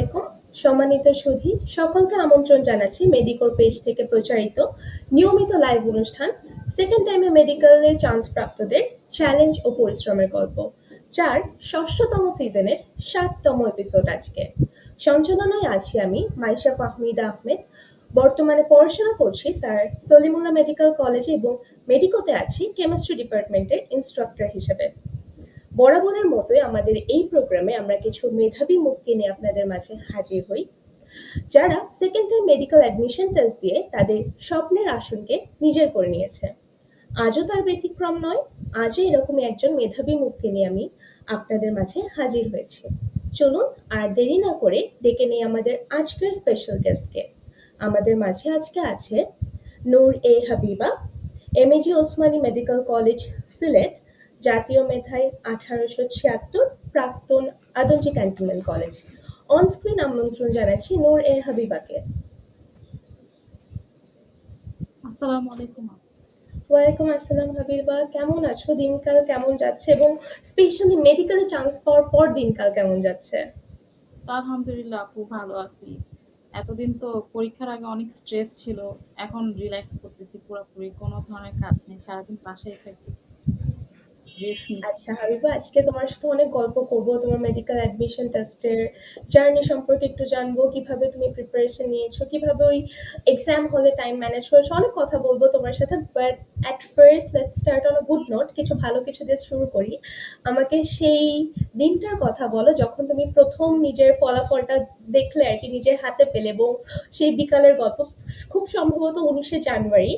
আলাইকুম। সম্মানিত সুধী, সকলকে আমন্ত্রণ জানাচ্ছি পেজ থেকে প্রচারিত নিয়মিত লাইভ অনুষ্ঠান সেকেন্ড টাইমে মেডিকেলের চান্স প্রাপ্তদের চ্যালেঞ্জ ও পরিশ্রমের গল্প, যার ষষ্ঠতম সিজনের ষাটতম এপিসোড আজকে। সঞ্চালনায় আছি আমি মাইশা ফাহমিদা আহমেদ। বর্তমানে পড়াশোনা করছি স্যার সলিমুল্লাহ মেডিকেল কলেজে এবং মেডিকোতে আছি কেমিস্ট্রি ডিপার্টমেন্টের ইনস্ট্রাক্টর হিসেবে। বরাবরের মতোই আমাদের এই প্রোগ্রামে আমরা কিছু মেধাবী মুখকে নিয়ে আপনাদের মাঝে হাজির হই, যারা second time medical admission test দিয়ে তাদের স্বপ্নের আসনকে নিজের করে নিয়েছে। আজও তার ব্যতিক্রম নয়, আজও এরকমই একজন মেধাবী মুখকে নিয়ে আমি আপনাদের মাঝে হাজির হয়েছি। চলুন আর দেরি না করে ডেকে নিই আমাদের আজকের স্পেশাল গেস্টকে আমাদের মাঝে আজকে আছে Noor E Habiba MAG Osmani medical college Sylhet. জাতীয় মেধায় আঠারোশো ছিয়াত্তর প্রাক্তন আদলজি ক্যান্টনমেন্ট কলেজ। অন স্ক্রিন আমন্ত্রণ জানাচ্ছি নূর এ হাবিবাকে। আসসালামু আলাইকুম ওয়ালাইকুম আসসালাম হাবিবা কেমন আছো? দিনকাল কেমন যাচ্ছে? এবং স্পেশালি মেডিকেলে চান্স পাওয়ার পর দিনকাল কেমন যাচ্ছে? আলহামদুলিল্লাহ খুব ভালো আছি। এতদিন তো পরীক্ষার আগে অনেক স্ট্রেস ছিল এখন রিল্যাক্স করতেছি পুরোপুরি কোনো ধরনের কাজ নেই সারাদিন বাসায় থাকি। আচ্ছা হাবিবা, আজকে তোমার সাথে অনেক গল্প করব, তোমার মেডিকেল অ্যাডমিশন টেস্টের জার্নি সম্পর্কে একটু জানব, কীভাবে তুমি প্রিপারেশন নিয়েছো, কীভাবে ওই এক্সাম হলে টাইম ম্যানেজ করেছ, অনেক কথা বলব তোমার সাথে but at first let's start on a good note কিছু ভালো কিছু দিয়ে শুরু করি। আমাকে সেই দিনটার কথা বলো, যখন তুমি প্রথম নিজের ফলাফলটা দেখলে আর কি, নিজের হাতে পেলে, এবং সেই বিকালের গল্প, খুব সম্ভবত উনিশে জানুয়ারি,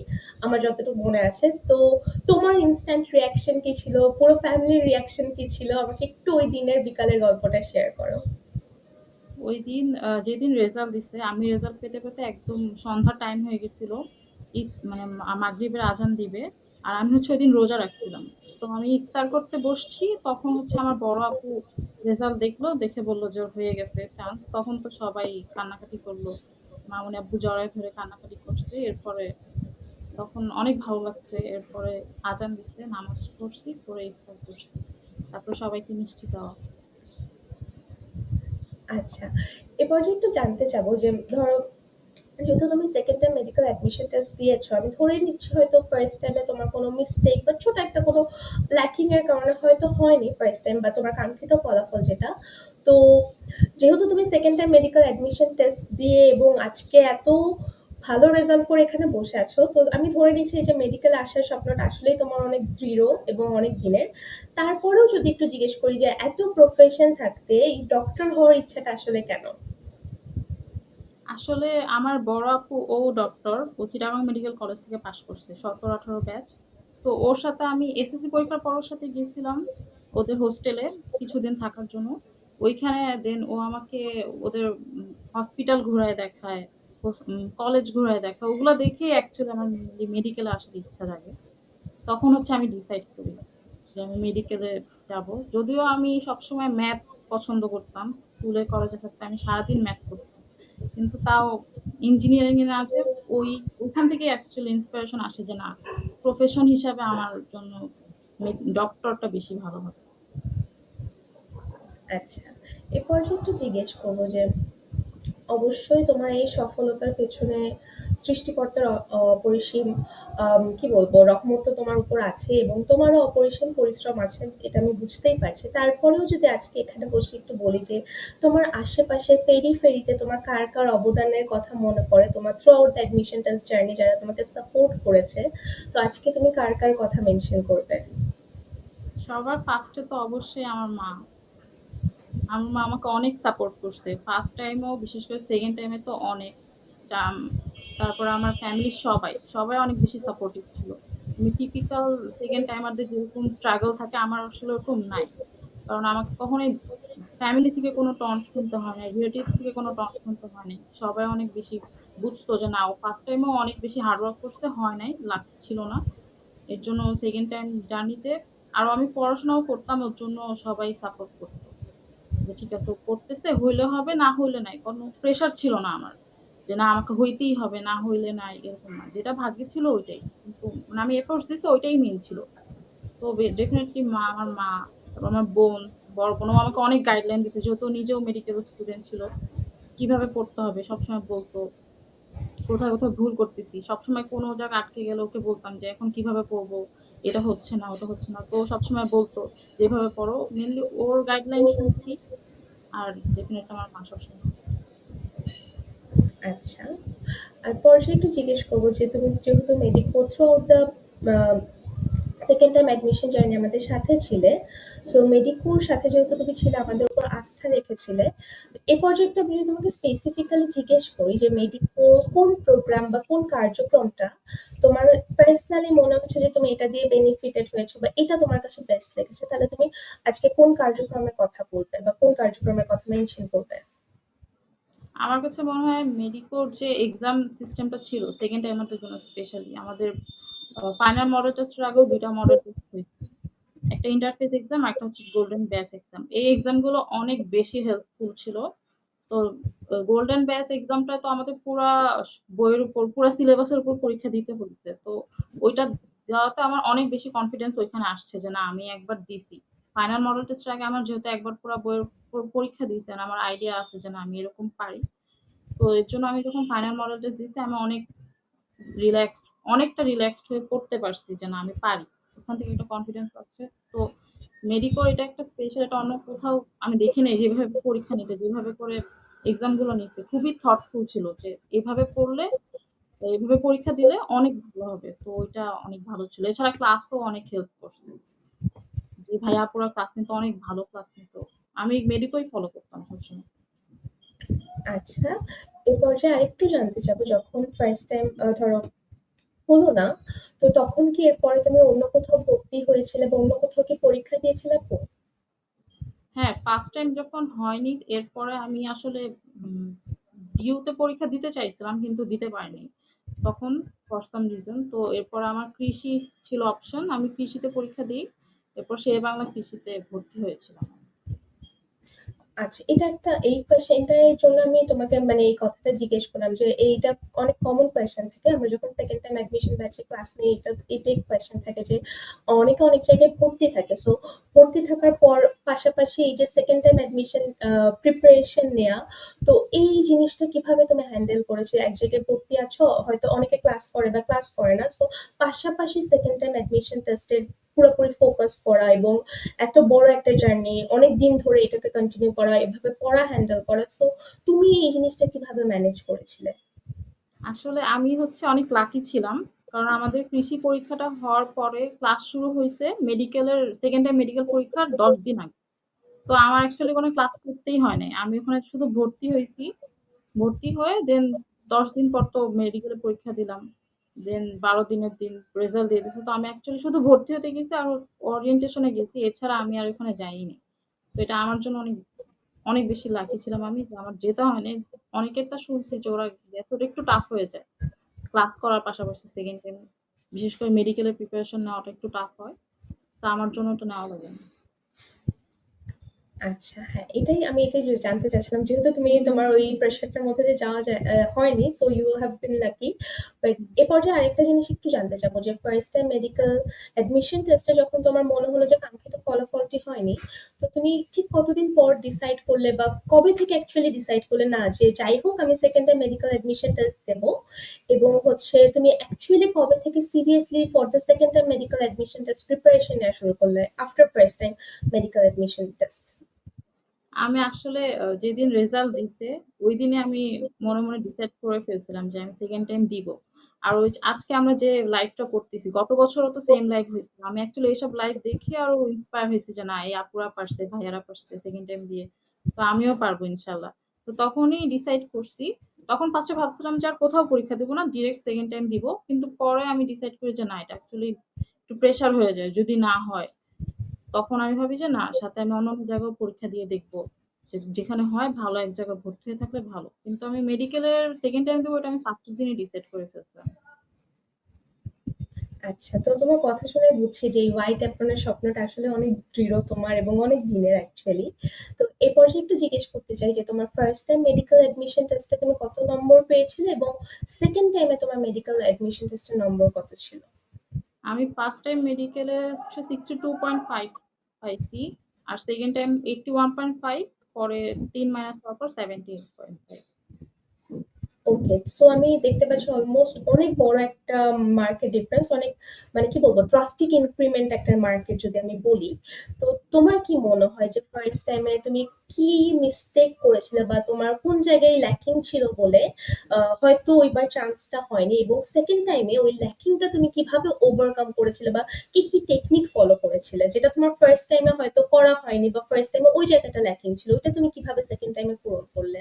আমার যতটুকু মনে আছে, তো তোমার ইনস্ট্যান্ট রিয়াকশন কি ছিল পুরো ফ্যামিলির রিয়াকশন কি ছিল? আমাকে একটু ওই দিনের বিকালের গল্পটা শেয়ার করো। ওই দিন যেদিন রেজাল্ট দিছে, আমি রেজাল্ট পেতে পেতে একদম সন্ধ্যা টাইম হয়ে গেছিল। মানে মাগরিবের আজান দিবে। আর আমি হচ্ছে ওই দিন রোজা রাখছিলাম। তো আমি ইফতার করতে বসছি, তখন হচ্ছে আমার বড় আপু রেজাল্ট দেখল, দেখে বলল যে হয়ে গেছে চান্স তখন তো সবাই কান্নাকাটি করল। মামুনি আব্বু জড়ায় ধরে কান্নাকাটি করছে। এরপরে তখন অনেক ভালো লাগছে। এরপরে আজান দিচ্ছে, নামাজ পড়ছি পরে ইফতার করছি। তারপর সবাইকে মিষ্টি দেওয়া আচ্ছা এবার যে একটু জানতে চাবো যে, ধরো, যেহেতু তুমি second time medical admission test দিয়েছ, আমি ধরে নিচ্ছি হয়তো ফার্স্ট টাইমে তোমার কোনো মিস্টেক বা ছোট একটা কোনো ল্যাকিং এর কারণে হয়তো হয়নি ফার্স্ট টাইম বা তোমার কাঙ্ক্ষিত ফলাফল যেটা। তো, যেহেতু তুমি second time medical admission test দিয়ে এবং আজকে এত ভালো রেজাল্ট করে এখানে বসে আছো। তো আমি ধরে নিচ্ছি এই যে মেডিকেল আসার স্বপ্নটা আসলেই তোমার অনেক দৃঢ় এবং অনেক দিনের তারপরেও যদি একটু জিজ্ঞেস করি যে এত প্রফেশন থাকতে এই ডক্টর হওয়ার ইচ্ছাটা আসলে কেন? আসলে আমার বড় আপু ও ডক্টর ও চিটাগাং মেডিকেল কলেজ থেকে পাশ করছে সতেরো আঠারো ব্যাচ তো ওর সাথে আমি এসএসসি পরীক্ষার পর ওর সাথে গিয়েছিলাম ওদের হোস্টেলে কিছুদিন থাকার জন্য। ওইখানে দেন ও আমাকে ওদের হসপিটাল ঘুরায় দেখায়। কলেজ ঘুরায় দেখা। ওগুলো দেখে অ্যাকচুয়ালি আমার মেডিকেলে আসার ইচ্ছা জাগে। তখন হচ্ছে আমি ডিসাইড করি যে আমি মেডিকেলে যাব। যদিও আমি সবসময় ম্যাথ পছন্দ করতাম। স্কুলে কলেজে থাকতে আমি সারাদিন ম্যাথ করতাম। কিন্তু তাও ইঞ্জিনিয়ারিং এ না যে ওই ওখান থেকে অ্যাকচুয়ালি ইন্সপিরেশন আসে যে না প্রফেশন হিসাবে আমার জন্য ডক্টরটা বেশি ভালো হবে। আচ্ছা। এরপর একটু জিজ্ঞেস করব যে অবশ্যই তোমার এই সফলতার পেছনে সৃষ্টিকর্তার অপরিসীম কি বলব, রহমত তো তোমার উপর আছে এবং তোমারও অপরিসীম পরিশ্রম আছে, এটা আমি বুঝতেই পারছি। তারপরেও যদি আজকে এখানে বসে একটু বলি যে, তোমার আশেপাশে পেরি ফেরিতে তোমার কার কার অবদানের কথা মনে পড়ে? তোমার throughout admission test journey যারা তোমাকে সাপোর্ট করেছে, তো আজকে তুমি কার কার কথা মেনশন করবে? সবার ফার্স্টে তো অবশ্যই আমার মা। আমার মা আমাকে অনেক সাপোর্ট করছে। ফার্স্ট টাইমেও বিশেষ করে সেকেন্ড টাইমে তো অনেক। তারপর আমার ফ্যামিলির সবাই সবাই অনেক বেশি সাপোর্টিভ ছিল। আমি টিপিক্যাল সেকেন্ড টাইমারদের যেরকম স্ট্রাগল থাকে, আমার আসলে ওরকম নাই। কারণ আমাকে কখনোই ফ্যামিলি থেকে কোনো টন্ট শুনতে হয় না রিলেটিভ থেকে কোনো টন্ট শুনতে হয় হয়নি সবাই অনেক বেশি বুঝতো যে না, ও ফার্স্ট টাইমও অনেক বেশি হার্ডওয়ার্ক করতে হয় নাই লাক ছিল না। এর জন্য সেকেন্ড টাইম জার্নিতে আরও আমি পড়াশোনাও করতাম, ওর জন্য সবাই সাপোর্ট করতো। যে ঠিক আছে করতেছে, হইলে হবে, না হইলে নাই। কোনো প্রেশার ছিল না আমার, যে না, আমাকে হইতেই হবে, না হইলে নাই, এরকম না। যেটা ভাগ্যে ছিল ওইটাই। কিন্তু মানে আমি এফোর্টস দিছি, ওইটাই মেন ছিল। তো ডেফিনেটলি মা, আমার মা, তারপর আমার বোন, বড় বোনও আমাকে অনেক গাইডলাইন দিছে, যেহেতু নিজেও মেডিকেল স্টুডেন্ট ছিল। কীভাবে পড়তে হবে, সবসময় বলতো। কোথায় কোথায় ভুল করতেছি, সবসময় কোনো জায়গায় আটকে গেলে ওকে বলতাম যে, এখন কীভাবে পড়ব? এটা হচ্ছে না, ওটা হচ্ছে না। তো সবসময় বলতো, যেভাবে পড়ো মেনলি ওর গাইডলাইন শুনছি, আর ডেফিনেট আমার মা সবসময় আচ্ছা। আর পরে একটু জিজ্ঞেস করব যে তুমি যেহেতু মেডিক করছ, ওটা সেকেন্ড টাইম অ্যাডমিশন জার্নি আমাদের সাথে ছিলে। সো মেডিকোর সাথে যেহেতু তুমি ছিলে, আমাদের উপর আস্থা রেখেছিলে। এই পর্যায়ে আমি যদি তোমাকে স্পেসিফিক্যালি জিজ্ঞেস করি যে মেডিকো কোন প্রোগ্রাম বা কোন কার্যক্রমটা তোমার পার্সোনালি মনে হচ্ছে যে তুমি এটা দিয়ে বেনিফিটেড হয়েছো বা এটা তোমার কাছে বেস্ট লেগেছে, তাহলে তুমি আজকে কোন কার্যক্রমের কথা বলবে বা কোন কার্যক্রমের কথা মেনশন করবে? আমার কাছে মনে হয় মেডিকোর যে এক্সাম সিস্টেমটা ছিল সেকেন্ড টাইমারদের জন্য স্পেশালি আমাদের ফাইনাল মডেল টেস্টের আগেও দুইটা মডেল টেস্ট হয়েছে। একটা ইন্টারফেস এক্সাম একটা হচ্ছে গোল্ডেন ব্যাচ এক্সাম এই এক্সামগুলো অনেক বেশি হেল্পফুল ছিল। তো গোল্ডেন ব্যাচ এক্সামটা তো আমাদের পুরা বইয়ের উপর, পুরা সিলেবাসের উপর পরীক্ষা দিতে হচ্ছে তো, ওইটা দেওয়াতে আমার অনেক বেশি কনফিডেন্স ওইখানে আসছে যে, না, আমি একবার দিছি। ফাইনাল মডেল টেস্টের আগে আমার যেহেতু একবার পুরো বইয়ের উপর পরীক্ষা দিয়েছে আর আমার আইডিয়া আছে যে, না, আমি এরকম পারি। তো, এর জন্য আমি যখন ফাইনাল মডেল টেস্ট দিয়েছি, আমি অনেক রিল্যাক্সড অনেকটা রিল্যাক্সড হয়ে পড়তে পারছি যে না, আমি পারি। ওখান থেকে একটা কনফিডেন্স আছে তো মেডিকোর এটা একটা স্পেশাল এটা অন্য কোথাও আমি দেখি নাই, যেভাবে পরীক্ষা নিতে, যেভাবে করে এক্সামগুলো নিচ্ছে খুবই থটফুল ছিল যে এভাবে পড়লে এভাবে পরীক্ষা দিলে অনেক ভালো হবে। তো ওইটা অনেক ভালো ছিল। এছাড়া ক্লাসও অনেক হেল্প করছে। যে ভাইয়া পুরো ক্লাস নিত, অনেক ভালো ক্লাস নিত। আমি মেডিকোই ফলো করতাম সবসময়। আচ্ছা এই পর্যায়ে আরেকটু জানতে চাবো, যখন ফার্স্ট টাইম ধরো হলো না। তো তখন কি এরপরে তুমি অন্য কোথাও ভর্তি হয়েছিলে বা অন্য কোথাও কি পরীক্ষা দিয়েছিলে আপু? হ্যাঁ ফার্স্ট টাইম যখন হয়নি, এরপরে আমি আসলে ডিউতে পরীক্ষা দিতে চাইছিলাম, কিন্তু দিতে পারিনি। তখন ফর সাম রিজন তো এরপর আমার কৃষি ছিল অপশন আমি কৃষিতে পরীক্ষা দিই, এরপর শেরে বাংলা কৃষিতে ভর্তি হয়েছিলাম। আচ্ছা এটা একটা, এই কোয়েশ্চেনটার জন্য আমি তোমাকে মানে এই কথাটা জিজ্ঞেস করলাম যে এইটা অনেক কমন কোয়েশ্চেন থাকে। আমরা যখন সেকেন্ড টাইম অ্যাডমিশন ব্যাচে ক্লাস নিই, এটা, এটাই কোয়েশ্চেন থাকে যে অনেকে অনেক জায়গায় ভর্তি থাকে। সো ভর্তি থাকার পর পাশাপাশি এই যে সেকেন্ড টাইম অ্যাডমিশন প্রিপারেশন নেওয়া তো এই জিনিসটা কীভাবে তুমি হ্যান্ডেল করেছ? এক জায়গায় ভর্তি আছো, হয়তো অনেকে ক্লাস করে বা ক্লাস করে না। সো পাশাপাশি সেকেন্ড টাইম অ্যাডমিশন টেস্টের পুরোপুরি ফোকাস করা এবং এত বড় একটা জার্নি অনেক দিন ধরে এটাকে কন্টিনিউ করা, এভাবে পড়া হ্যান্ডেল করা। তো তুমি এই জিনিসটা কীভাবে ম্যানেজ করেছিলে? আসলে আমি হচ্ছে অনেক লাকি ছিলাম, কারণ আমাদের কৃষি পরীক্ষাটা হওয়ার পরে ক্লাস শুরু হয়েছে মেডিকেলের সেকেন্ড টাইম মেডিকেল পরীক্ষার দশ দিন আগে। তো আমার অ্যাকচুয়ালি কোনো ক্লাস করতেই হয় নাই। আমি ওখানে শুধু ভর্তি হয়েছি। ভর্তি হয়ে দেন দশ দিন পর তো মেডিকেলের পরীক্ষা দিলাম। দেন বারো দিনের দিন রেজাল্ট দিয়ে দিছে। তো আমি অ্যাকচুয়ালি শুধু ভর্তি হতে গেছি আর ওরিয়েন্টেশনে গেছি। এছাড়া আমি আর ওখানে যাইনি। তো এটা আমার জন্য অনেক অনেক বেশি লাকি ছিলাম আমি। যে আমার যেতে হয়নি। অনেকেরটা শুনছি যে ওরা গেছে, ওটা একটু টাফ হয়ে যায়। ক্লাস করার পাশাপাশি সেকেন্ড টাইম বিশেষ করে মেডিকেলের প্রিপারেশন নেওয়াটা একটু টাফ হয়। তা আমার জন্য ওটা নেওয়া লাগে না। আচ্ছা হ্যাঁ এটাই আমি এটাই জানতে চাচ্ছিলাম, যেহেতু তুমি তোমার ওই প্রেশারটার মধ্যে দিয়ে যাওয়া যায় হয়নি so you have been lucky but এ পর্যায়ে আরেকটা জিনিস একটু জানতে চাবো, যে ফার্স্ট টাইম মেডিকেল অ্যাডমিশন টেস্টে যখন তোমার মনে হলো যে কাঙ্ক্ষিত ফলাফলটি হয়নি, তো তুমি ঠিক কতদিন পর ডিসাইড করলে বা কবে থেকে অ্যাকচুয়ালি ডিসাইড করলে না যে যাই হোক আমি second time medical admission test দেবো, এবং হচ্ছে তুমি অ্যাকচুয়ালি কবে থেকে seriously for the second time medical admission test preparation নেওয়া শুরু করলে after first time medical admission test আমি আসলে যেদিন রেজাল্ট দিছে ওই দিনে আমি মনে মনে ডিসাইড করে ফেলছিলাম যে আমি সেকেন্ড টাইম দিব। আর ওই আজকে আমরা যে লাইভটা করতেছি, গত বছরও তো সেম লাইভ হয়েছিল। আমি অ্যাকচুয়ালি এইসব লাইভ দেখে আরও ইন্সপায়ার হয়েছি যে না, এই আপুরা পারছে, ভাইয়ারা পারছে সেকেন্ড টাইম দিয়ে। তো আমিও পারব ইনশাল্লাহ। তো তখনই ডিসাইড করছি। তখন ফার্স্টে ভাবছিলাম যে আর কোথাও পরীক্ষা দিব না ডিরেক্ট সেকেন্ড টাইম দিব। কিন্তু পরে আমি ডিসাইড করি যে না, এটা অ্যাকচুয়ালি একটু প্রেশার হয়ে যায়, যদি না হয়। তখন আমি ভাবি যে না, সাথে আমি অন্য জায়গায় পরীক্ষা দিয়ে দেখব। যেখানে হয় ভালো, এক জায়গায় ভর্তি হয়ে থাকলে ভালো। কিন্তু আমি মেডিকেলের সেকেন্ড টাইম দেবো আমি ফার্স্ট দিনই ডিসাইড করে ফেলছিলাম। আচ্ছা তো তোমার কথা শুনে বুঝছি যে এই হোয়াইট অ্যাপ্রনের স্বপ্নটা আসলে অনেক দৃঢ় তোমার এবং অনেক দিনের অ্যাকচুয়ালি তো এ পর্যায়ে একটু জিজ্ঞেস করতে চাই যে তোমার ফার্স্ট টাইম মেডিকেল অ্যাডমিশন টেস্টে তুমি কত নম্বর পেয়েছিলে এবং সেকেন্ড টাইমে তোমার মেডিকেল অ্যাডমিশন টেস্টের নম্বর কত ছিল? আমি ফার্স্ট টাইম মেডিকেলে সিক্সটি টু পয়েন্ট ফাইভ পাইছি, আর second time eighty one point five পরে তিন মাইনাস হওয়ার পর seventy eight point five okay so আমি দেখতে পাচ্ছি অলমোস্ট অনেক বড় একটা মার্কেট ডিফারেন্স অনেক মানে কি বলব ড্রাস্টিক ইনক্রিমেন্ট একটা মার্কেট যদি আমি বলি। তো তোমার কি মনে হয় যে ফার্স্ট টাইমে তুমি কি মিস্টেক করেছিলে বা তোমার কোন জায়গায় ল্যাকিং ছিল বলে হয়তো ওইবার চান্সটা হয়নি এবং সেকেন্ড টাইমে ওই ল্যাকিংটা তুমি কীভাবে ওভারকাম করেছিলে বা কি কি টেকনিক ফলো করেছিলে? যেটা তোমার ফার্স্ট টাইমে হয়তো করা হয়নি বা ফার্স্ট টাইমে ওই জায়গাটা ল্যাকিং ছিল, ওইটা তুমি কীভাবে সেকেন্ড টাইমে পূরণ করলে?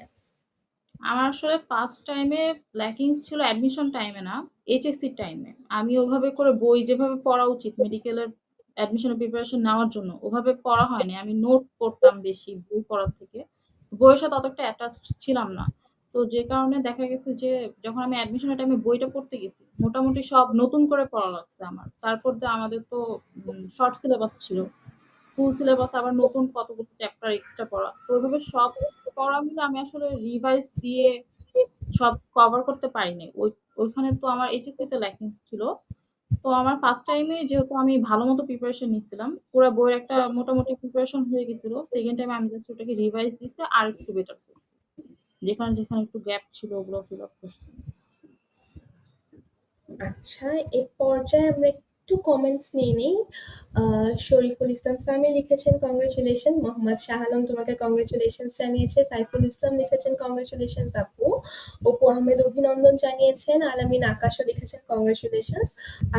আমার আসলে ফার্স্ট টাইমে ল্যাকিংস ছিল অ্যাডমিশন টাইমে না এইচএসসি টাইমে আমি ওভাবে করে বই যেভাবে পড়া উচিত মেডিকেলের অ্যাডমিশনের প্রিপারেশন নেওয়ার জন্য, ওভাবে পড়া হয়নি। আমি নোট করতাম বেশি বই পড়ার থেকে। বইয়ের সাথে অতটা অ্যাটাচ ছিলাম না। তো যে কারণে দেখা গেছে যে, যখন আমি অ্যাডমিশনের টাইমে বইটা পড়তে গেছি, মোটামুটি সব নতুন করে পড়া লাগছে আমার। তারপর তো আমাদের তো শর্ট সিলেবাস ছিল। ফুল সিলেবাস আবার নতুন কতগুলো চ্যাপ্টার এক্সট্রা পড়া। তো ওইভাবে সব পড়া মিলে আমি আসলে রিভাইজ দিয়ে সব কভার করতে পারিনি। ওই, ওইখানে তো আমার এইচএসসি তে ল্যাকিংস ছিল। তো আমার ফার্স্ট টাইমে যেহেতু আমি ভালো মতো প্রিপারেশন নিচ্ছিলাম, পুরো বইয়ের একটা মোটামুটি প্রিপারেশন হয়ে গেছিল সেকেন্ড টাইমে আমি জাস্ট ওটাকে রিভাইজ দিতে আর একটু বেটার করছি। যেখানে যেখানে একটু গ্যাপ ছিল, ওগুলো ফিল আপ করছি। আচ্ছা এই পর্যায়ে আমরা একটু কমেন্টস নিয়ে নেই। শরীফুল ইসলাম সামি লিখেছেন কংগ্রেচুলেশন মোহাম্মদ শাহ আলম তোমাকে কংগ্রেচুলেশন জানিয়েছে। সাইফুল ইসলাম লিখেছেন কংগ্রেচুলেশন আপু। অপু আহমেদ অভিনন্দন জানিয়েছেন। আলামিন আকাশও লিখেছেন কংগ্রেচুলেশন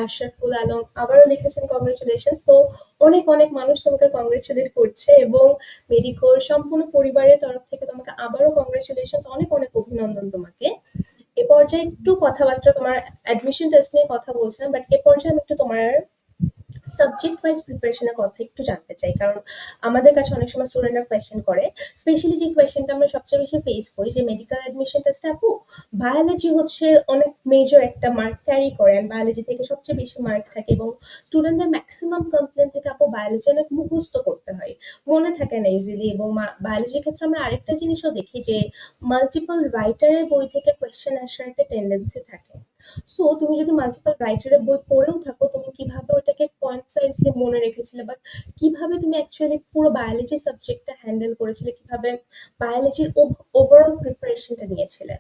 আশরাফুল আলম আবারও লিখেছেন কংগ্রেচুলেশন তো অনেক অনেক মানুষ তোমাকে কংগ্রেচুলেট করছে এবং মেডিকোর সম্পূর্ণ পরিবারের তরফ থেকে তোমাকে আবারও কংগ্রেচুলেশন অনেক অনেক অভিনন্দন তোমাকে। এ পর্যায়ে একটু কথাবার্তা, তোমার অ্যাডমিশন টেস্ট নিয়ে কথা বলছিলাম বাট এ পর্যায়ে আমি একটু তোমার সাবজেক্ট ওয়াইজ প্রিপারেশনের কথা একটু জানতে চাই, কারণ আমাদের কাছে অনেক সময় স্টুডেন্টরা কোয়েশ্চেন করে। স্পেশালি যে কোয়েশ্চেনটা আমরা সবচেয়ে বেশি ফেস করি, যে মেডিকেল অ্যাডমিশন টেস্টে আপু বায়োলজি হচ্ছে অনেক মেজর একটা মার্ক ক্যারি করে বায়োলজি থেকে সবচেয়ে বেশি মার্ক থাকে এবং স্টুডেন্টদের ম্যাক্সিমাম কমপ্লেন থেকে আপু বায়োলজি অনেক মুখস্থ করতে হয়। মনে থাকে না ইজিলি এবং বায়োলজির ক্ষেত্রে আমরা আরেকটা জিনিসও দেখি যে মাল্টিপল রাইটারের বই থেকে কোয়েশ্চেন আসার একটা টেন্ডেন্সি থাকে। সো তুমি যদি মাল্টিপল রাইটারের বই পড়েও থাকো, তুমি কীভাবে ওটাকে পয়েন্ট সাইজলি মনে রেখেছিলে? বা কীভাবে তুমি অ্যাকচুয়ালি পুরো বায়োলজি সাবজেক্টটা হ্যান্ডেল করেছিলে? কীভাবে বায়োলজির ওভারঅল প্রিপারেশনটা নিয়েছিলে?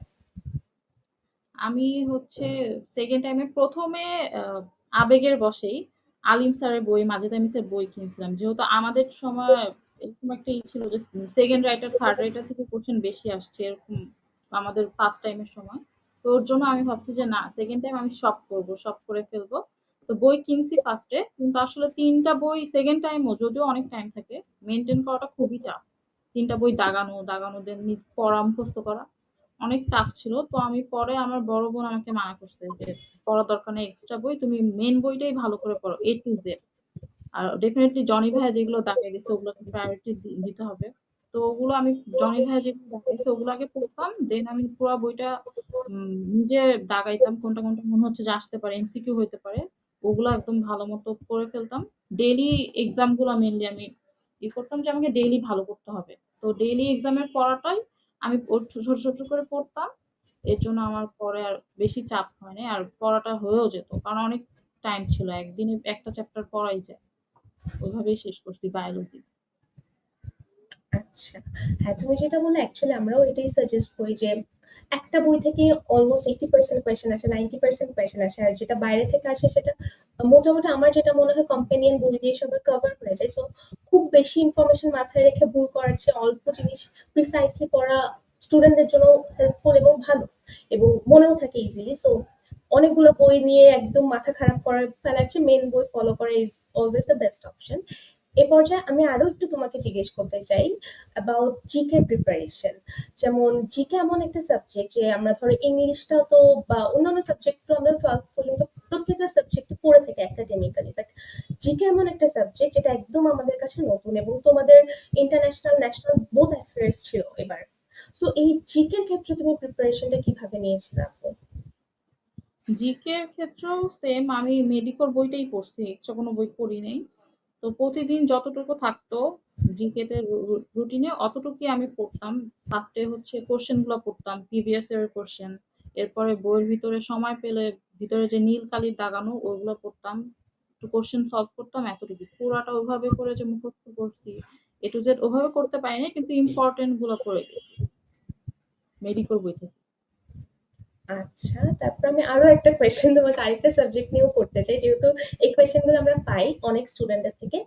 আমি হচ্ছে সেকেন্ড টাইমে প্রথমে আবেগের বসেই আলিম স্যারের বই, মাজেদা মিসের বই কিনছিলাম। যেহেতু আমাদের সময় এরকম একটা ই ছিল যে সেকেন্ড রাইটার থার্ড রাইটার থেকে কোশ্চেন বেশি আসছে, এরকম আমাদের ফার্স্ট টাইমের সময়। তো ওর জন্য আমি ভাবছি যে না সেকেন্ড টাইম আমি সব করব সব করে ফেলব। তো বই কিনছি ফার্স্টে কিন্তু আসলে তিনটা বই সেকেন্ড টাইমও যদিও অনেক টাইম থাকে মেনটেন করাটা খুবই টাফ তিনটা বই দাগানো দাগানো দেন পড়া মুখস্থ করা, অনেক টাফ ছিল। তো আমি পরে আমার বড় বোন আমাকে মানা করছে যে পড়া দরকার নেই এক্সট্রা বই, তুমি মেন বইটাই ভালো করে পড়ো এ টু জেড আর ডেফিনেটলি জনি ভাইয়া যেগুলো দেখা গেছে ওগুলো প্রায়োরিটি দিতে হবে। তো ওগুলো আমি জনি ভাইয়া যেগুলো দেখা গেছে ওগুলো আগে পড়তাম দেন আমি পুরো বইটা নিজে দাগাইতাম, কোনটা কোনটা মনে হচ্ছে যে আসতে পারে এমসিকিউ হইতে পারে, ওগুলো একদম ভালো মতো করে ফেলতাম। ডেইলি এক্সামগুলো মেনলি আমি ই করতাম যে আমাকে ডেইলি ভালো করতে হবে। তো ডেইলি এক্সামের পড়াটাই আমি ছোট ছোট করে পড়তাম। এর জন্য আমার পরে আর বেশি চাপ হয়নি আর পড়াটা হয়েও যেত, কারণ অনেক টাইম ছিল, একদিনে একটা চ্যাপ্টার পড়াই যায়। ওইভাবেই শেষ করছি বায়োলজি আচ্ছা। হ্যাঁ তুমি যেটা বললে অ্যাকচুয়ালি আমরাও এটাই সাজেস্ট করি যে একটা বই থেকে অলমোস্ট এইটি পার্সেন্ট কোয়েশ্চেন আসে নাইনটি পার্সেন্ট কোয়েশ্চেন আসে, আর যেটা বাইরে থেকে আসে সেটা মোটামুটি আমার যেটা মনে হয় কম্পেনিয়ন বই দিয়ে সবার কভার হয়ে যায়। সো খুব বেশি ইনফরমেশন মাথায় রেখে ভুল করার চেয়ে অল্প জিনিস প্রিসাইসলি পড়া স্টুডেন্টদের জন্য হেল্পফুল এবং ভালো এবং মনেও থাকে ইজিলি সো অনেকগুলো বই নিয়ে একদম মাথা খারাপ করা ফেলার চেয়ে মেন বই ফলো করা is always the best option এ পর্যায়ে আমি আরও একটু তোমাকে জিজ্ঞেস করতে চাই অ্যাবাউট জিকে প্রিপারেশন যেমন জিকে এমন একটা সাবজেক্ট যে আমরা ধরো ইংলিশটা তো বা অন্যান্য সাবজেক্ট তো আমরা টুয়েলভ পর্যন্ত প্রত্যেকটা সাবজেক্ট পড়ে থাকি একাডেমিক্যালি বাট জিকে এমন একটা সাবজেক্ট যেটা একদম আমাদের কাছে নতুন এবং তোমাদের ইন্টারন্যাশনাল ন্যাশনাল বোথ অ্যাফেয়ার্স ছিল এবার। সো এই জিকে ক্ষেত্রে তুমি প্রিপারেশনটা কীভাবে নিয়েছিলে আপু? জিকে ক্ষেত্রেও সেম আমি মেডিকোর বইটাই পড়ছি এক্সট্রা কোনো বই পড়ি নাই। তো প্রতিদিন যতটুকু থাকতো জিকে তে রুটিনে অতটুকুই আমি পড়তাম। ফার্স্টে হচ্ছে কোশ্চেনগুলো পড়তাম প্রিভিয়াস এর কোশ্চেন এরপরে বইয়ের ভিতরে সময় পেলে ভিতরে যে নীল কালির দাগানো ওগুলো পড়তাম। একটু কোশ্চেন সলভ করতাম এতটুকু পুরাটা ওইভাবে করে যে মুখস্থ করছি এ টু ওভাবে করতে পারিনি, কিন্তু ইম্পর্টেন্টগুলো করে গেছি। মেডিকেল বই থেকে। আচ্ছা তারপর আমি আরও একটা কোয়েশ্চেন তোমাকে আরেকটা সাবজেক্ট নিয়েও করতে চাই। যেহেতু এই কোয়েশ্চেনগুলো আমরা পাই অনেক স্টুডেন্টদের থেকে।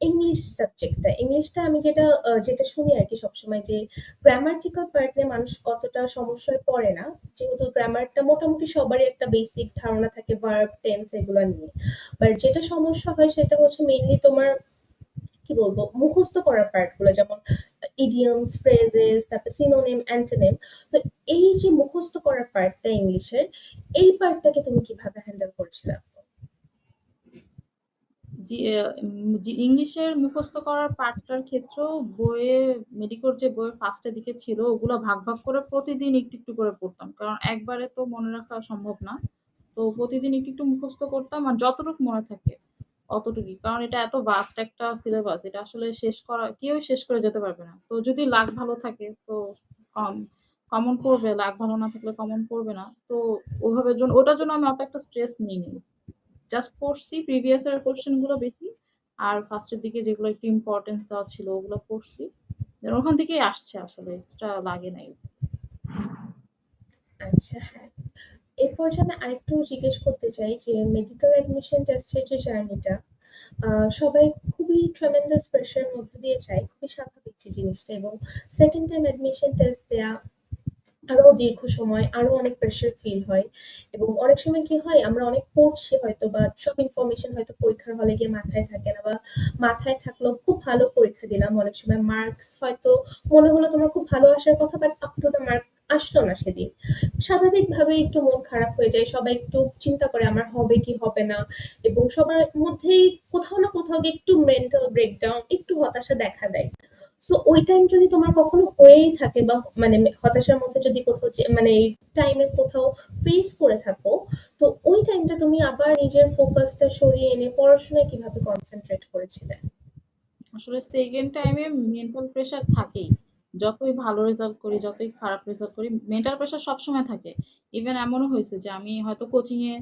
ইংলিশ সাবজেক্টটা ইংলিশটা আমি যেটা যেটা শুনি আর কি সবসময় যে গ্রামাটিক্যাল পার্ট নিয়ে মানুষ কতটা সমস্যায় পড়ে না। যেহেতু গ্রামারটা মোটামুটি সবারই একটা বেসিক ধারণা থাকে ভার্ব টেন্স এগুলো নিয়ে। বাট যেটা সমস্যা হয় সেটা হচ্ছে মেইনলি তোমার কি বলব, মুখস্থ করার পার্টগুলো যেমন ইডিয়মস ফ্রেজেস তারপর সিনোনিম অ্যান্টোনিম তো এই যে মুখস্থ করার পার্টটা ইংলিশের, এই পার্টটাকে তুমি কীভাবে হ্যান্ডেল করেছিলে? ইংলিশের মুখস্থ করার পার্টটার ক্ষেত্রেও বইয়ে মেডিকোর যে বইয়ের ফার্স্টের দিকে ছিল, ওগুলো ভাগ ভাগ করে প্রতিদিন একটু একটু করে পড়তাম। কারণ একবারে তো মনে রাখা সম্ভব না। তো প্রতিদিন একটু একটু মুখস্থ করতাম, আর যতটুকু মনে থাকে অতটুকুই। কারণ এটা এত ভাস্ট একটা সিলেবাস এটা আসলে শেষ করা, কেউ শেষ করে যেতে পারবে না। তো যদি লাক ভালো থাকে, তো কম কমন পড়বে লাক ভালো না থাকলে কমন পড়বে না। তো ওভাবে জন্য, ওটার জন্য আমি অত একটা স্ট্রেস নিইনি। জাস্ট পড়ছি প্রিভিয়াস এর কোশ্চেনগুলো বেশি আর ফার্স্টের দিকে যেগুলো একটু ইম্পর্টেন্স দেওয়া ছিল, ওগুলো পড়ছি। ওখান থেকেই আসছে আসলে এক্সট্রা লাগে নাই। আচ্ছা। হ্যাঁ এরপর যে আমি আরেকটু জিজ্ঞেস করতে চাই যে মেডিকেল অ্যাডমিশন টেস্টের যে জার্নিটা সবাই খুবই ট্রেমেন্ডাস প্রেশারের মধ্যে দিয়ে যায়, খুবই স্বাভাবিক যে জিনিসটা এবং সেকেন্ড টাইম অ্যাডমিশন টেস্ট দেয়া আরও দীর্ঘ সময়, আরও অনেক প্রেশার ফিল হয় এবং অনেক সময় কি হয়, আমরা অনেক পড়ছি হয়তো বা সব ইনফরমেশন হয়তো পরীক্ষার হলে গিয়ে মাথায় থাকে না বা মাথায় থাকলেও খুব ভালো পরীক্ষা দিলাম, অনেক সময় মার্কস হয়তো মনে হলো তোমার খুব ভালো আসার কথা but up to the mark আসলো না সেদিন। স্বাভাবিকভাবে একটু মন খারাপ হয়ে যায়, সবাই একটু চিন্তা করে আমার হবে কি হবে না, এবং সবার মধ্যেই কোথাও না কোথাও একটু মেন্টাল ব্রেকডাউন একটু হতাশা দেখা দেয়। সো ওই টাইম যদি তোমার কখনো হয়েই থাকে বা মানে হতাশার মধ্যে যদি কোথাও মানে এই টাইমে কোথাও ফেস করে থাকো, তো ওই টাইমটা তুমি আবার নিজের ফোকাসটা সরিয়ে এনে পড়াশোনায় কীভাবে কনসেন্ট্রেট করেছিলে? আসলে সেকেন্ড টাইমে মেন্টাল প্রেশার থাকেই। যতই ভালো রেজাল্ট করি, যতই খারাপ রেজাল্ট করি মেন্টাল প্রেশার সবসময় থাকে। ইভেন এমনও হয়েছে যে, আমি হয়তো কোচিং এ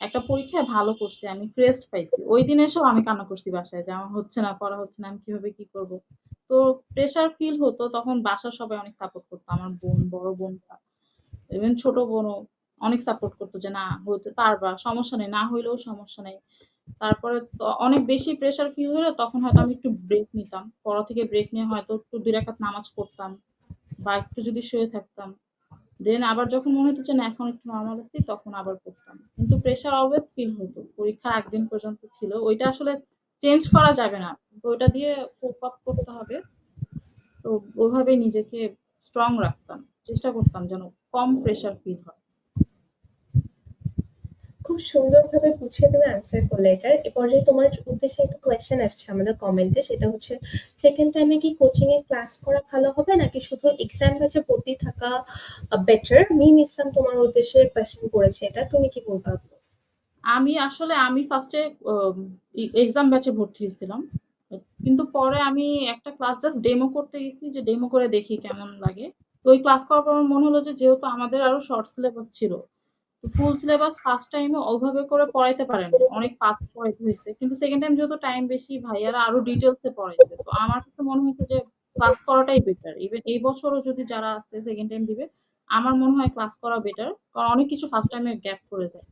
একটা পরীক্ষায় ভালো করছি, আমি ক্রেস্ট পাইছি। ওই দিন এসেও আমি কান্না করছি বাসায়, যে আমার হচ্ছে না, পড়া হচ্ছে না, আমি কীভাবে কি করব? তো প্রেশার ফিল হতো, তখন বাসার সবাই অনেক সাপোর্ট করতো, আমার বোন, বড় বোনটা ইভেন ছোট বোনও অনেক সাপোর্ট করতো যে, না হতে পারবা, সমস্যা নেই, না হইলেও সমস্যা নেই। তারপরে অনেক বেশি প্রেশার ফিল হলে, তখন হয়তো আমি একটু ব্রেক নিতাম। পড়া থেকে ব্রেক নিয়ে হয়তো একটু দুই রাকাত নামাজ পড়তাম বা একটু যদি শুয়ে থাকতাম। দেন আবার যখন মনে হতো যে না, এখন একটু নর্মাল আছি, তখন আবার পড়তাম। কিন্তু প্রেশার অলওয়েজ ফিল হতো। পরীক্ষা একদিন পর্যন্ত ছিল। ওইটা আসলে চেঞ্জ করা যাবে না। তো ওইটা দিয়ে কোপ আপ করতে হবে। তো ওইভাবেই নিজেকে স্ট্রং রাখতাম। চেষ্টা করতাম যেন কম প্রেশার ফিল হয়। খুব সুন্দরভাবে গুছিয়ে তুমি আনসার করলে এটার। এ পর্যায়ে তোমার উদ্দেশ্যে একটা কোয়েশ্চেন আসছে আমাদের কমেন্টে সেটা হচ্ছে সেকেন্ড টাইমে কি কোচিং এ ক্লাস করা ভালো হবে? নাকি শুধু এক্সাম ব্যাচে ভর্তি থাকা বেটার মিম ইসলাম, তোমার উদ্দেশ্যে কোয়েশ্চেন করেছে এটা। তুমি কি আপু? আমি আসলে, আমি ফার্স্টে এক্সাম ব্যাচে ভর্তি হয়েছিলাম। কিন্তু পরে আমি একটা ক্লাস জাস্ট ডেমো করতে গেছি, যে ডেমো করে দেখি কেমন লাগে। তো ওই ক্লাস করার পর মনে হলো যে যেহেতু আমাদের আরও শর্ট সিলেবাস ছিল ফুল সিলেবাস ফার্স্ট টাইমে ওইভাবে করে পড়াইতে পারেন। অনেক ফাস্ট পড়াইতে হয়েছে। কিন্তু সেকেন্ড টাইম যেহেতু টাইম বেশি, ভাইয়ারা আরও ডিটেলসে পড়াইছে। তো আমার কাছে মনে হয়েছে যে ক্লাস করাটাই বেটার ইভেন এই বছরও যদি যারা আসছে সেকেন্ড টাইম দিবে, আমার মনে হয় ক্লাস করা বেটার কারণ অনেক কিছু ফার্স্ট টাইমে গ্যাপ করে যায়।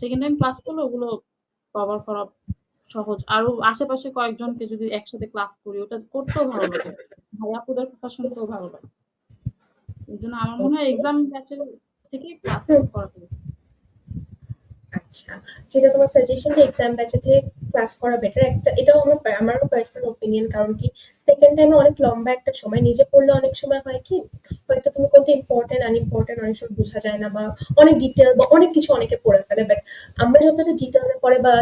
সেকেন্ড টাইম ক্লাস করলে ওগুলো কভার করা সহজ। আরও আশেপাশে কয়েকজনকে যদি একসাথে ক্লাস করি, ওটা করতেও ভালো লাগে। ভাই আপুদের কথা শুনতেও ভালো লাগে। এই জন্য আমার মনে হয় এক্সাম ব্যাচের থেকে ক্লাস করা আচ্ছা যেটা তোমার সাজেশন যে এক্সাম ব্যাচে থেকে ক্লাস করা বেটার একটা এটাও আমার আমারও পার্সোনাল ওপিনিয়ন কারণ কি সেকেন্ড টাইমে অনেক লম্বা একটা সময়, নিজে পড়লে অনেক সময় হয় কি, হয়তো তুমি কোনটা ইম্পর্টেন্ট আনইম্পর্টেন্ট অনেক সময় বোঝা যায় না বা অনেক ডিটেল বা অনেক কিছু অনেকে পড়ে ফেলে বাট আমরা যতটা ডিটেলে পড়ে বা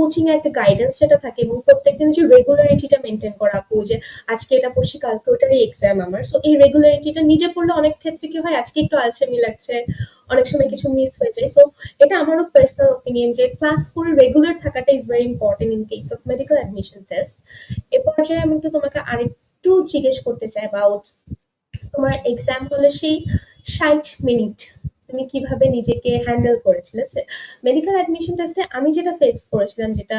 কোচিং এ একটা গাইডেন্স যেটা থাকে এবং প্রত্যেকদিন যে রেগুলারিটিটা মেনটেন করা আপু, যে আজকে এটা পড়ছি, কালকে ওটারই এক্সাম আমার। সো এই রেগুলারিটিটা নিজে পড়লে অনেক ক্ষেত্রে কি হয়, আজকে একটু আলসেমি লাগছে, অনেক সময় কিছু মিস হয়ে যায়। সো এটা আমারও পার্সোনাল ওপিনিয়ন যে ক্লাস করে রেগুলার থাকাটা is very important in case of medical admission test এ পর্যায়ে আমি একটু তোমাকে আরেকটু জিজ্ঞেস করতে চাই অ্যাবাউট তোমার এক্সাম হলো সেই ষাট মিনিট তুমি কীভাবে নিজেকে হ্যান্ডেল করেছিলে? মেডিকেল অ্যাডমিশন টেস্টে আমি যেটা ফেস করেছিলাম যেটা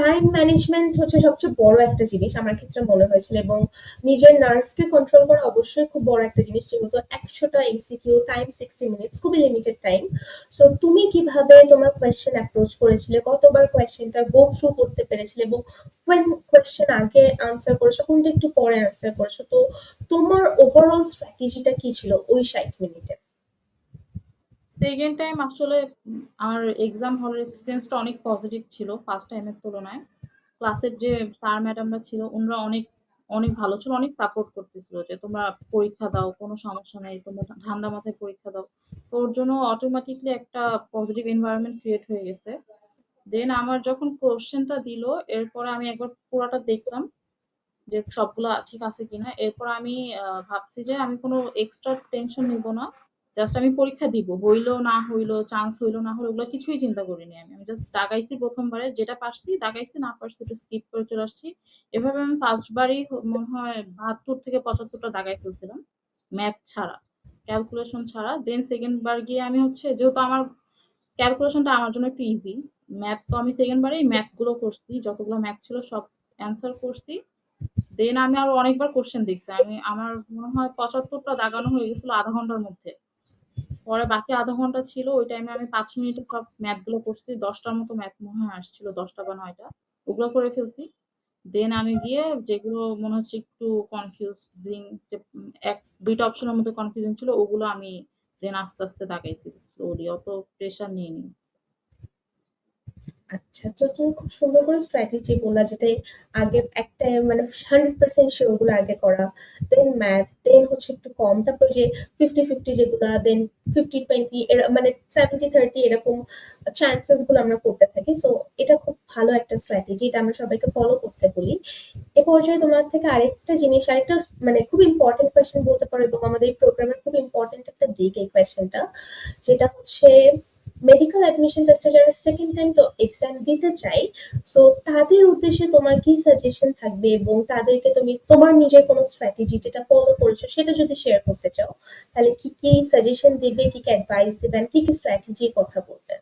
টাইম ম্যানেজমেন্ট হচ্ছে সবচেয়ে বড় একটা জিনিস আমার ক্ষেত্রে মনে হয়েছিল এবং নিজের নার্ভকে কন্ট্রোল করা অবশ্যই খুব বড় একটা জিনিস যেহেতু একশোটা এমসিকিউ টাইম সিক্সটি মিনিটস খুবই লিমিটেড টাইম সো তুমি কীভাবে তোমার কোয়েশ্চেন অ্যাপ্রোচ করেছিলে? কতবার কোয়েশ্চেনটা গো থ্রু করতে পেরেছিলে? এবং কোয়েন কোয়েশ্চেন আগে আনসার করেছ, কোনটা একটু পরে আনসার করেছ? তো তোমার ওভারঅল স্ট্র্যাটেজিটা কি ছিল ওই ষাট মিনিটে সেকেন্ড টাইম আসলে আমার এক্সাম হলের এক্সপিরিয়েন্সটা অনেক পজিটিভ ছিল ফার্স্ট টাইমের তুলনায়। ক্লাসের যে স্যার ম্যাডামরা ছিল, ওনারা অনেক অনেক ভালো ছিল, অনেক সাপোর্ট করতেছিল যে তোমরা পরীক্ষা দাও, কোনো সমস্যা নেই, তোমরা ঠান্ডা মাথায় পরীক্ষা দাও। তো ওর জন্য অটোমেটিকলি একটা পজিটিভ এনভায়রনমেন্ট ক্রিয়েট হয়ে গেছে। দেন আমার যখন কোশ্চেনটা দিল, এরপরে আমি একবার পুরোটা দেখলাম যে সবগুলা ঠিক আছে কিনা। এরপর আমি ভাবছি যে আমি কোনো এক্সট্রা টেনশন নিব না। জাস্ট আমি পরীক্ষা দিব, হইল না হইল চান্স হইল না হলো ওগুলো কিছুই চিন্তা করিনি আমি। আমি জাস্ট দাগাইছি প্রথমবারে, যেটা পারছি দাগাইছি না পারছি ওটা স্কিপ করে চলে আসছি। এভাবে আমি ফার্স্ট বারই মনে হয় বাহাত্তর থেকে পঁচাত্তরটা দাগাই ফেলছিলাম ম্যাথ ছাড়া ক্যালকুলেশন ছাড়া। দেন সেকেন্ড বার গিয়ে আমি হচ্ছে, যেহেতু আমার ক্যালকুলেশনটা আমার জন্য একটু ইজি ম্যাথ তো আমি সেকেন্ড বারেই ম্যাথগুলো করছি, যতগুলো ম্যাথ ছিল সব অ্যান্সার করছি। দেন আমি আরও অনেকবার কোশ্চেন দেখছি, আমি, আমার মনে হয় পঁচাত্তরটা দাগানো হয়ে গেছিল আধা ঘণ্টার মধ্যে। পরে বাকি আধা ঘণ্টা ছিল, ওই টাইমে আমি পাঁচ মিনিটে সব ম্যাথগুলো করছি, দশটার মতো ম্যাথ মনে হয় আসছিল, দশটা বা নয়টা। ওগুলো করে ফেলছি। দেন আমি গিয়ে যেগুলো মনে হচ্ছে একটু কনফিউজিং এক, দুইটা অপশনের মধ্যে কনফিউজিং ছিল, ওগুলো আমি দেন আস্তে আস্তে দাগাইছি স্লোলি অত প্রেশার নিইনি। আচ্ছা তো তুমি খুব সুন্দর করে স্ট্র্যাটেজি বললা যেটা আগে একটা মানে হান্ড্রেড পার্সেন্ট শিওরগুলো আগে করা দেন ম্যাথ দেন হচ্ছে একটু কম, তারপর যে ফিফটি ফিফটি যেগুলা দেন ফিফটি টোয়েন্টি মানে সেভেন্টি থার্টি এরকম চান্সেসগুলো আমরা করতে থাকি সো এটা খুব ভালো একটা স্ট্র্যাটেজি এটা আমরা সবাইকে ফলো করতে বলি। এ পর্যায়ে তোমার থেকে আরেকটা জিনিস, আরেকটা মানে খুব ইম্পর্টেন্ট কোয়েশ্চেন বলতে পারো, এবং আমাদের এই প্রোগ্রামের খুব ইম্পর্টেন্ট একটা দিক এই কোয়েশ্চেনটা যেটা হচ্ছে মেডিকেল অ্যাডমিশন টেস্টে যারা সেকেন্ড টাইম তো এক্সাম দিতে চাই সো তাদের উদ্দেশ্যে তোমার কি সাজেশন থাকবে এবং তাদেরকে তুমি, তোমার নিজের কোনো স্ট্র্যাটেজি যেটা ফলো করেছ সেটা যদি শেয়ার করতে চাও, তাহলে কি কি সাজেশন দিবে, কি কি অ্যাডভাইস দিবেন, কি কি স্ট্র্যাটেজির কথা বলবেন?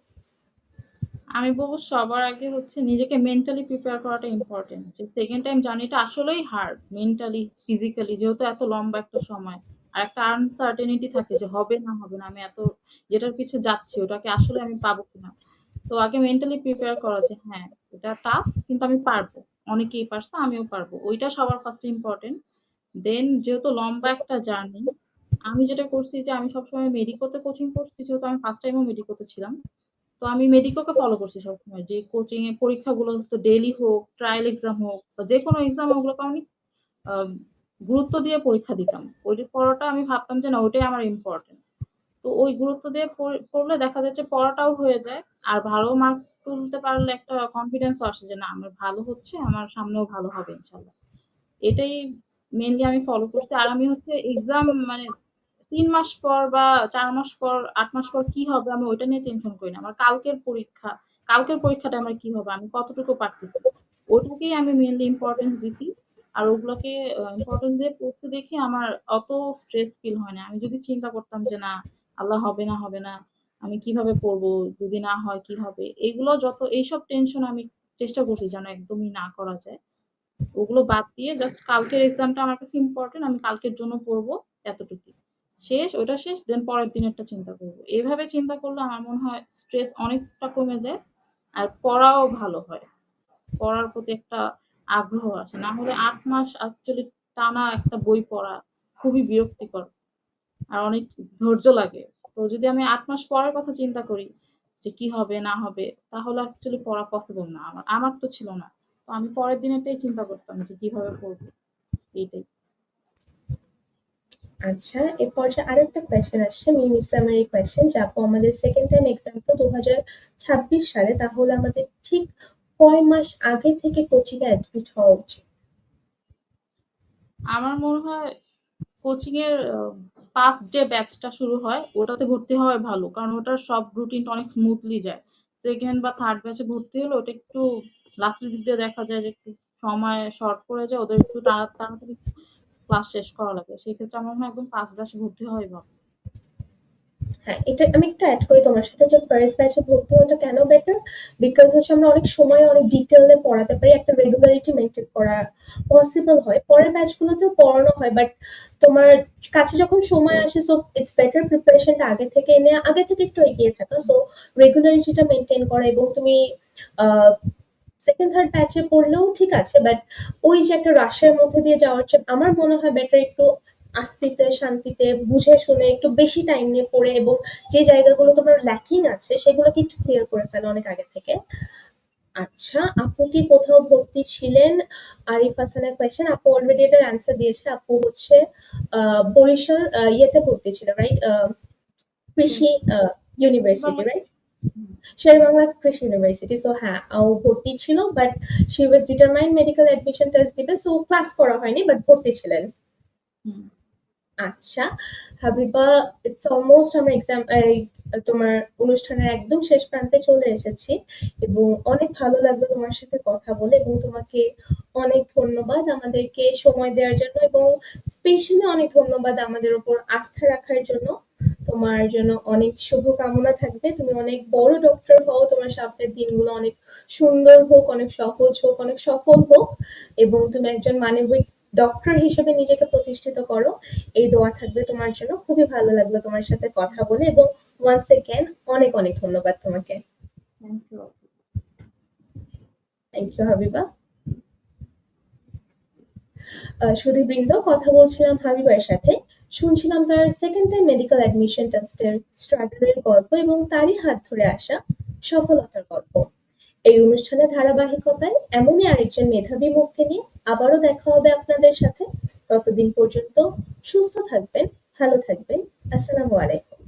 আমি বলব সবার আগে হচ্ছে নিজেকে মেন্টালি প্রিপেয়ার করাটা ইম্পর্টেন্ট যে সেকেন্ড টাইম জার্নিটা আসলেই হার্ড মেন্টালি ফিজিক্যালি যেহেতু এত লম্বা একটা সময়। আর একটা আনসার্টেনিটি থাকে যে হবে না হবে না আমি এত যেটার পিছে যাচ্ছি ওটাকে আসলে আমি পাবো কিনা? তো আগে মেন্টালি প্রিপেয়ার করা যে হ্যাঁ এটা টাফ কিন্তু আমি পারব। অনেকেই পারছে আমিও পারব। ওইটা সবার ফার্স্ট ইম্পর্টেন্ট দেন যেহেতু লম্বা একটা জার্নি আমি যেটা করছি যে আমি সবসময় মেডিকোতে কোচিং করছি যেহেতু আমি ফার্স্ট টাইমও মেডিকোতে ছিলাম তো আমি মেডিকোকে ফলো করছি সবসময়। যে কোচিং এ পরীক্ষাগুলো তো ডেইলি হোক ট্রায়াল এক্সাম হোক যে কোনো এক্সাম ওগুলোকে আহ, গুরুত্ব দিয়ে পরীক্ষা দিতাম। ওই পড়াটা আমি ভাবতাম যে না ওইটাই আমার ইম্পর্টেন্ট তো ওই গুরুত্ব দিয়ে পড়লে দেখা যাচ্ছে পড়াটাও হয়ে যায়। আর ভালো মার্ক তুলতে পারলে একটা কনফিডেন্স আসে যে না, আমার ভালো হচ্ছে, আমার সামনেও ভালো হবে ইনশাল্লাহ এটাই মেনলি আমি ফলো করছি। আর আমি হচ্ছে এক্সাম মানে তিন মাস পর বা চার মাস পর, আট মাস পর কি হবে আমি ওইটা নিয়ে টেনশন করি না। আমার কালকের পরীক্ষা, কালকের পরীক্ষাটা আমার কি হবে, আমি কতটুকু পারতেছি? ওটাকেই আমি মেনলি ইম্পর্টেন্স দিছি। আর ওগুলোকে ইম্পর্টেন্স দিয়ে পড়তে দেখে আমার অত স্ট্রেস ফিল হয় না। আমি যদি চিন্তা করতাম যে না, আল্লাহ হবে না হবে না, আমি কীভাবে পড়ব, যদি না হয় কি হবে? এগুলো যত, এইসব টেনশন আমি চেষ্টা করছি যেন একদমই না করা যায়। ওগুলো বাদ দিয়ে জাস্ট কালকের এক্সামটা আমার কাছে ইম্পর্টেন্ট আমি কালকের জন্য পড়ব এতটুকু শেষ, ওটা শেষ দেন পরের দিনেরটা চিন্তা করব। এইভাবে চিন্তা করলে আমার মনে হয় স্ট্রেস অনেকটা কমে যায়, আর পড়াও ভালো হয়। পড়ার প্রতি একটা আগ্রহ আসে না হলে আট মাস অ্যাকচুয়ালি টানা একটা বই পড়া খুবই বিরক্তিকর আর অনেক ধৈর্য লাগে। তো যদি আমি আট মাস পড়ার কথা চিন্তা করি যে কি হবে, না হবে, তাহলে অ্যাকচুয়ালি পড়া পসিবল না। আমার আমার তো ছিল না। তো আমি পরের দিনেরটাই চিন্তা করতাম যে কীভাবে পড়ব। এইটাই। আচ্ছা এ পর্যায়ে আরেকটা কোয়েশ্চেন আসছে মিমি সামারি কোয়েশ্চেন যে, আপু, আমাদের সেকেন্ড টাইম এক্সাম তো দু হাজার ছাব্বিশ সালে, তাহলে আমাদের ঠিক কয় মাস আগে থেকে কোচিং এ অ্যাডমিট হওয়া উচিত? আমার মনে হয় কোচিং এর ফার্স্ট যে ব্যাচটা শুরু হয়, ওটাতে ভর্তি হওয়াই ভালো। কারণ ওটার সব রুটিনটা অনেক স্মুথলি যায়। সেকেন্ড বা থার্ড ব্যাচে ভর্তি হলে ওটা একটু লাস্টের দিক দিয়ে দেখা যায় যে একটু সময় শর্ট পড়ে যায়, ওদের একটু তাড়া- তাড়াতাড়ি ক্লাস শেষ করা লাগে। সেক্ষেত্রে আমার মনে হয় একদম ফার্স্ট ব্যাচে ভর্তি হওয়াই ভালো। হ্যাঁ, এটা আমি একটু এড করি তোমার সাথে যে ফার্স্ট ব্যাচে ভর্তি হওয়াটা কেন বেটার? বিকজ হচ্ছে আমরা অনেক সময় অনেক ডিটেইলে পড়াতে পারি। একটা রেগুলারিটি মেইনটেইন করা পসিবল হয়। পরের ব্যাচগুলোতেও পড়ানো হয় বাট তোমার কাছে যখন সময় আসে সো ইটস বেটার প্রিপারেশনটা আগে থেকে নেয়া, আগে থেকে একটু এগিয়ে থাকা। সো রেগুলারিটিটা মেইনটেইন করা এবং তুমি সেকেন্ড, থার্ড ব্যাচে পড়লেও ঠিক আছে বাট ওই যে একটা রাশের মধ্যে দিয়ে যাওয়ার চেয়ে আমার মনে হয় বেটার একটু আস্তিতে শান্তিতে বুঝে শুনে একটু বেশি টাইম নিয়ে পড়ে এবং যে জায়গাগুলো তোমার ল্যাকিং আছে সেগুলোকে একটু ক্লিয়ার করে ফেলো অনেক আগে থেকে। আচ্ছা, আপু কি কোথাও ভর্তি ছিলেন? আরিফ হাসানের কোয়েশ্চেন আপু অলরেডি এটার অ্যান্সার দিয়েছে। আপু হচ্ছে বরিশাল ইয়েতে ভর্তি ছিল, রাইট? কৃষি ইউনিভার্সিটি, রাইট? শেরেবাংলা কৃষি ইউনিভার্সিটি। সো হ্যাঁ, ও ভর্তি ছিল but she was determined medical admission test দিবে। সো ক্লাস করা হয়নি বাট ভর্তি ছিলেন। হুম। আচ্ছা, হাবিবা ইটস অলমোস্ট আমরা এক্সাম তোমার অনুষ্ঠানের একদম শেষ প্রান্তে চলে এসেছি এবং অনেক ভালো লাগল তোমার সাথে কথা বলে এবং তোমাকে অনেক ধন্যবাদ আমাদেরকে সময় দেওয়ার জন্য এবং স্পেশালি অনেক ধন্যবাদ আমাদের উপর আস্থা রাখার জন্য। তোমার জন্য অনেক শুভকামনা থাকবে। তুমি অনেক বড় ডক্টর হও। তোমার সামনের দিনগুলো অনেক সুন্দর হোক, অনেক সহজ হোক, অনেক সফল হোক এবং তুমি একজন মানবিক ডক্টর হিসেবে নিজেকে প্রতিষ্ঠিত করো। এই দোয়া থাকবে তোমার জন্য। খুবই ভালো লাগল তোমার সাথে কথা বলে এবং ওয়ান্স এগেইন অনেক, অনেক ধন্যবাদ তোমাকে। Thank you thank you Habiba. সুধীবৃন্দ কথা বলছিলাম হাবিবার সাথে। শুনছিলাম তার সেকেন্ড টাইম মেডিকেল অ্যাডমিশন টেস্টের স্ট্রাগল এর গল্প এবং তারই হাত ধরে আসা সফলতার গল্প। এই অনুষ্ঠানের ধারাবাহিকতায় এমনই আরেকজন মেধাবী মুখকে নিয়ে আবারও দেখা হবে আপনাদের সাথে। ততদিন পর্যন্ত সুস্থ থাকবেন ভালো থাকবেন। আসসালামু আলাইকুম।